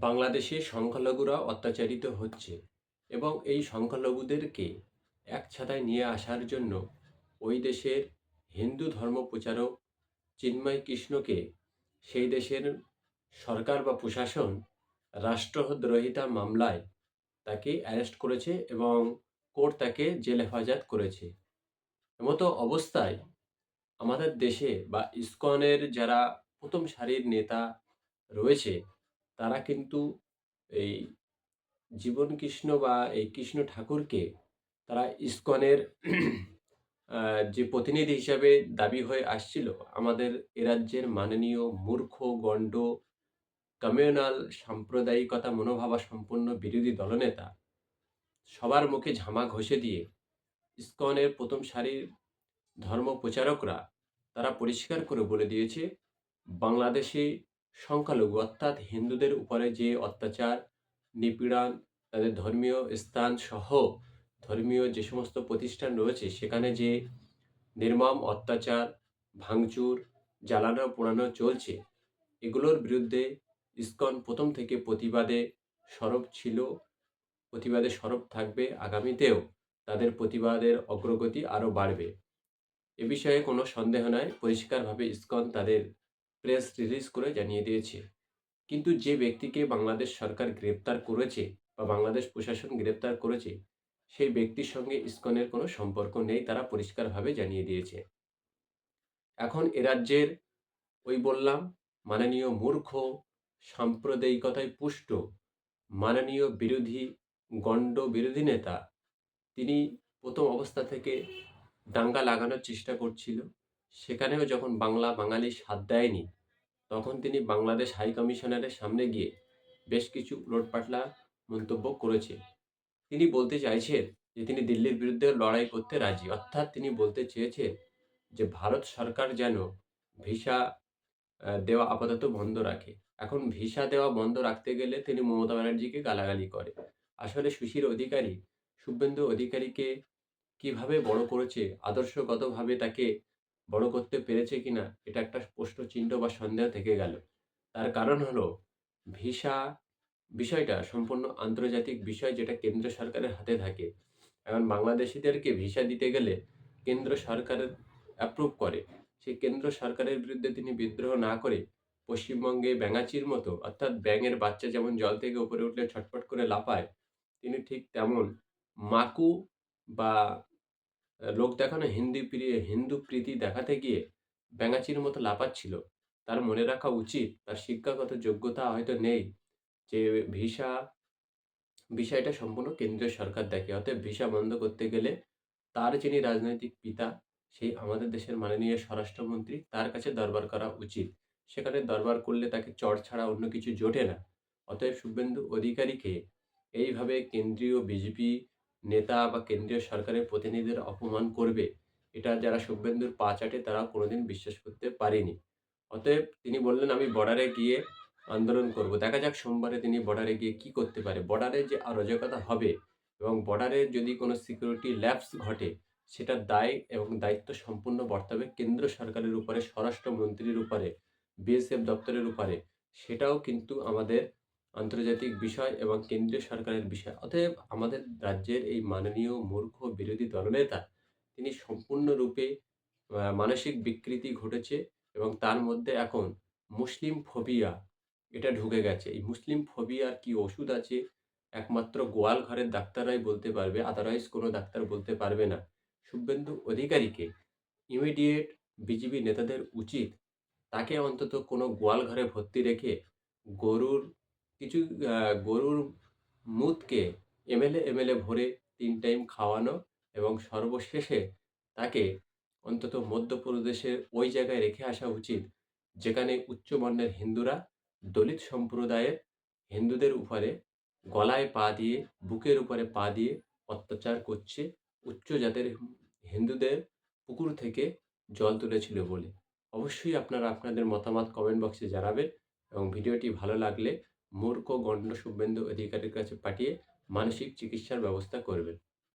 বাংলাদেশে সংখ্যালঘুরা অত্যাচারিত হচ্ছে এবং এই সংখ্যালঘুদেরকে এক ছাতায় নিয়ে আসার জন্য ওই দেশের হিন্দু ধর্ম প্রচারক চিন্ময় কৃষ্ণকে সেই দেশের সরকার বা প্রশাসন রাষ্ট্রদ্রোহিতা মামলায় তাকে অ্যারেস্ট করেছে এবং কোর্ট তাকে জেল হেফাজত করেছে। এমতো অবস্থায় আমাদের দেশে বা ইসকনের যারা প্রথম সারির নেতা রয়েছে তারা কিন্তু এই জীবন কৃষ্ণ বা এই কৃষ্ণ ঠাকুরকে তারা ইস্কনের যে প্রতিনিধি হিসাবে দাবি হয়ে আসছিল, আমাদের এ রাজ্যের মাননীয় মূর্খ, গণ্ড, কমিউনাল, সাম্প্রদায়িকতা, মনোভাবা সম্পন্ন বিরোধী দলনেতা সবার মুখে ঝামা ঘষে দিয়ে ইস্কনের প্রথম সারির ধর্ম প্রচারকরা তারা পরিষ্কার করে বলে দিয়েছে, বাংলাদেশে সংখ্যালঘু, অর্থাৎ হিন্দুদের উপরে যে অত্যাচার, নিপীড়ন, তাদের ধর্মীয় স্থান সহ ধর্মীয় যে সমস্ত প্রতিষ্ঠান রয়েছে, সেখানে যে নির্মম অত্যাচার, ভাঙচুর, জ্বালানো পোড়ানো চলছে, এগুলোর বিরুদ্ধে ইসকন প্রথম থেকে প্রতিবাদে সরব ছিল, প্রতিবাদে সরব থাকবে আগামীতেও তাদের প্রতিবাদের অগ্রগতি আরও বাড়বে। এ বিষয়ে কোনো সন্দেহ নাই, পরিষ্কারভাবে ইসকন তাদের প্রেস রিলিজ করে জানিয়ে দিয়েছে। কিন্তু যে ব্যক্তিকে বাংলাদেশ সরকার গ্রেপ্তার করেছে বা বাংলাদেশ প্রশাসন গ্রেপ্তার করেছে, সেই ব্যক্তির সঙ্গে ইসকনের কোনো সম্পর্ক নেই তারা পরিষ্কারভাবে জানিয়ে দিয়েছে। এখন এ রাজ্যের ওই বললাম, মাননীয় মূর্খ, সাম্প্রদায়িকতায় পুষ্ট, মাননীয় বিরোধী, গণ্ড বিরোধী নেতা, তিনি প্রথম অবস্থা থেকে দাঙ্গা লাগানোর চেষ্টা করছিল। সেখানেও যখন বাংলা বাঙালি সাথ দেয়নি তখন তিনি বাংলাদেশ হাই কমিশনারের সামনে গিয়ে বেশ কিছু উলটপাটলা মন্তব্য করেছে। তিনি বলতে চাইছেন যে তিনি দিল্লির বিরুদ্ধে লড়াই করতে রাজি। অর্থাৎ তিনি বলতে চেয়েছেন যে ভারত সরকার যেন ভিসা দেওয়া আপাতত বন্ধ রাখে। এখন ভিসা দেওয়া বন্ধ রাখতে গেলে তিনি মমতা ব্যানার্জিকে গালাগালি করে। আসলে সুশীল অধিকারী, শুভেন্দু অধিকারীকে কীভাবে বড় করেছে, আদর্শগতভাবে তাকে বড় করতে পেরেছে কিনা, এটা একটা প্রশ্ন চিহ্ন বা সন্দেহ থেকে গেল। তার কারণ হলো, ভিসা বিষয়টা সম্পূর্ণ আন্তর্জাতিক বিষয় যেটা কেন্দ্র সরকারের হাতে থাকে। এখন বাংলাদেশিদেরকে ভিসা দিতে গেলে কেন্দ্র সরকারের অ্যাপ্রুভ করে। সেই কেন্দ্র সরকারের বিরুদ্ধে তিনি বিদ্রোহ না করে পশ্চিমবঙ্গে ব্যাঙাচির মতো, অর্থাৎ ব্যাঙের বাচ্চা যেমন জল থেকে উপরে উঠলে ছটফট করে লাফায়, তিনি ঠিক তেমন মাকু বা লোক দেখানো হিন্দি প্রিয়, হিন্দু প্রীতি দেখাতে গিয়ে ব্যাঙাচির মতো লাফাচ্ছিল। তার মনে রাখা উচিত, তার শিক্ষাগত যোগ্যতা হয়তো নেই যে ভিসা বিষয়টা সম্পূর্ণ কেন্দ্রীয় সরকার দেখে। অতএব ভিসা বন্ধ করতে গেলে তার যিনি রাজনৈতিক পিতা, সেই আমাদের দেশের মাননীয় স্বরাষ্ট্রমন্ত্রী, তার কাছে দরবার করা উচিত। সেখানে দরবার করলে তাকে চট ছাড়া অন্য কিছু জোটে না। অতএব শুভেন্দু অধিকারীকে এইভাবে কেন্দ্রীয় বিজেপি নেতা বা কেন্দ্রীয় সরকারের প্রতিনিধিদের অপমান করবে, এটা যারা শুভেন্দুর পা চাটে তারা কোনোদিন বিশ্বাস করতে পারেনি। অতএব তিনি বললেন, আমি বর্ডারে গিয়ে আন্দোলন করব। দেখা যাক সোমবারে তিনি বর্ডারে গিয়ে কি করতে পারে। বর্ডারে যে অরাজকতা হবে এবং বর্ডারে যদি কোনো সিকিউরিটি ল্যাপস ঘটে সেটার দায় এবং দায়িত্ব সম্পূর্ণ বর্তাবে কেন্দ্র সরকারের উপরে, স্বরাষ্ট্রমন্ত্রীর উপরে বিএসএফ দপ্তরের উপরে। সেটাও কিন্তু আমাদের আন্তর্জাতিক বিষয় এবং কেন্দ্রীয় সরকারের বিষয়। অতএব আমাদের রাজ্যের এই মাননীয় মূর্খ বিরোধী দলনেতা তিনি সম্পূর্ণরূপে মানসিক বিকৃতি ঘটেছে এবং তার মধ্যে এখন মুসলিম ফোবিয়া এটা ঢুকে গেছে। এই মুসলিম ফোবিয়ার কি ওষুধ আছে? একমাত্র গোয়াল ঘরের ডাক্তাররাই বলতে পারবে আদারওয়াইজ কোনো ডাক্তার বলতে পারবে না। শুভেন্দু অধিকারীকে ইমিডিয়েট বিজেপি নেতাদের উচিত তাকে অন্তত কোনো গোয়াল ঘরে ভর্তি রেখে গরুর কিছু গরুর মুতকে এমএলএ এমএলএ ভরে তিন টাইম খাওয়ানো এবং সর্বশেষে তাকে অন্তত মধ্যপ্রদেশের ওই জায়গায় রেখে আসা উচিত, যেখানে উচ্চবর্ণের হিন্দুরা, দলিত সম্প্রদায়ের হিন্দুদের উপরে গলায় পা দিয়ে, বুকের উপরে পা দিয়ে অত্যাচার করছে উচ্চ জাতের হিন্দুদের পুকুর থেকে জল তুলেছিল বলে। অবশ্যই আপনারা আপনাদের মতামত কমেন্ট বক্সে জানাবেন এবং ভিডিওটি ভালো লাগলে মূর্খ গণ্ড শুভেন্দু অধিকারীর কাছে পাঠিয়ে মানসিক চিকিৎসার ব্যবস্থা করবেন।